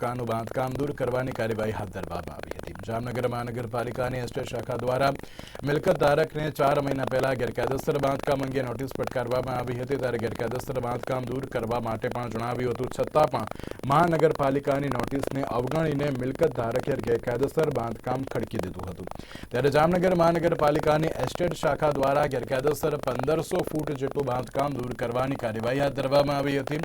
મકાનનું બાંધકામ દૂર કરવાની કાર્યવાહી હાથ ધરવામાં આવી હતી. જામનગર મહાનગરપાલિકાની એસ્ટેટ શાખા દ્વારા મિલકત ધારકને ચાર મહિના પહેલા ગેરકાયદેસર બાંધકામ અંગે નોટિસ ફટકારવામાં આવી હતી. ત્યારે ગેરકાયદેસર બાંધકામ દૂર કરવા માટે પણ જણાવ્યું હતું. છતાં પણ મહાનગરપાલિકાની નોટિસને અવગણીને મિલકત ધારકે ગેરકાયદેસર બાંધકામ ખડકી દીધું હતું. ત્યારે જામનગર મહાનગરપાલિકાની એસ્ટેટ શાખા દ્વારા ગેરકાયદેસર પંદરસો ફૂટ જેટલું બાંધકામ દૂર કરવાની કાર્યવાહી હાથ ધરવામાં આવી હતી.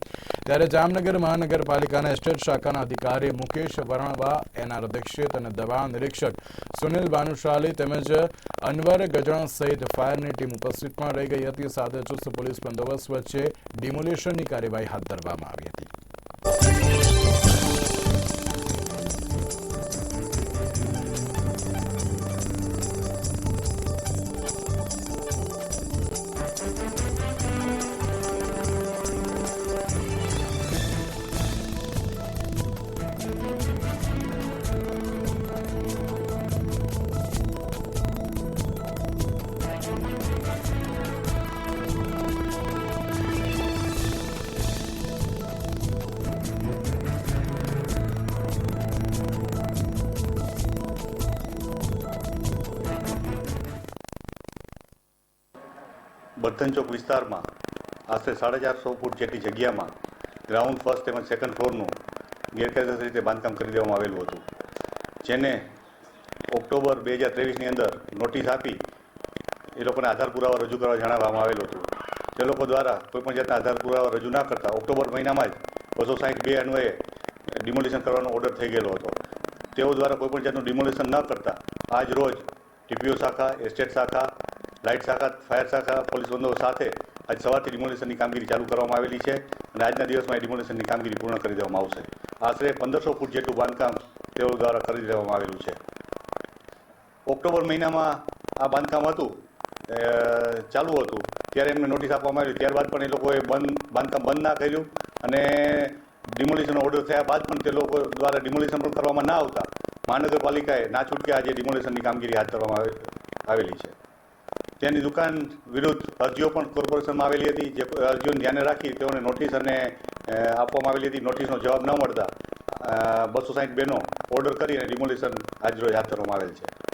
ત્યારે જામનગર મહાનગરપાલિકાના એસ્ટેટ શાખાના અધિકારી મુકેશ વરણવા, એના અધ્યક્ષિત અને દવા નિરીક્ષક સુનિલ ભાનુશાલી તેમજ અનવર ગજણ સહિત ફાયરની ટીમ ઉપસ્થિત પણ રહી ગઈ હતી. સાથે ચુસ્ત પોલીસ બંદોબસ્ત વચ્ચે ડિમોલિશનની કાર્યવાહી હાથ ધરવામાં આવી હતી. બર્ધન ચોક વિસ્તારમાં આશરે સાડા ચારસો ફૂટ જેટલી જગ્યામાં ગ્રાઉન્ડ ફર્સ્ટ તેમજ સેકન્ડ ફ્લોરનું ગેરકાયદેસર રીતે બાંધકામ કરી દેવામાં આવેલું હતું. જેને ઓક્ટોબર બે હજાર ત્રેવીસની અંદર નોટિસ આપી એ લોકોને આધાર પુરાવા રજૂ કરવા જણાવવામાં આવેલું હતું. તે લોકો દ્વારા કોઈપણ જાતના આધાર પુરાવા રજૂ ના કરતા ઓક્ટોબર મહિનામાં જ બસો સાહીઠ બે અન્વયે ડિમોલિશન કરવાનો ઓર્ડર થઈ ગયેલો હતો. તેઓ દ્વારા કોઈપણ જાતનું ડિમોલિશન ન કરતા આજ રોજ ટીપીઓ શાખા, એસ્ટેટ શાખા લાઇટ શાખા, ફાયર શાખા, પોલીસ બંદોબસ્ત સાથે આજ સવારથી ડિમોલિશનની કામગીરી ચાલુ કરવામાં આવેલી છે અને આજના દિવસમાં એ ડિમોલિશનની કામગીરી પૂર્ણ કરી દેવામાં આવશે. આશરે પંદરસો ફૂટ જેટલું બાંધકામ તેઓ દ્વારા કરી દેવામાં આવેલું છે. ઓક્ટોબર મહિનામાં આ બાંધકામ હતું ચાલુ હતું, ત્યારે એમને નોટિસ આપવામાં આવી ત્યારબાદ પણ એ લોકોએ બંધ, બાંધકામ બંધ ના કર્યું અને ડિમોલિશનનો ઓર્ડર થયા બાદ પણ તે લોકો દ્વારા ડિમોલિશન પણ કરવામાં ના આવતા. મહાનગરપાલિકાએ ના છૂટકે આજે ડિમોલિશનની કામગીરી હાથ ધરવામાં આવે- આવેલી છે. તેની દુકાન વિરુદ્ધ અરજીઓ પણ કોર્પોરેશનમાં આવેલી હતી, જે અરજીઓને ધ્યાને રાખી તેઓને નોટિસ અને આપવામાં આવેલી હતી. નોટિસનો જવાબ ન મળતા બસો સાઠ બેનો ઓર્ડર કરીને ડિમોલિશન આજરોજ હાથ ધરવામાં આવેલ છે.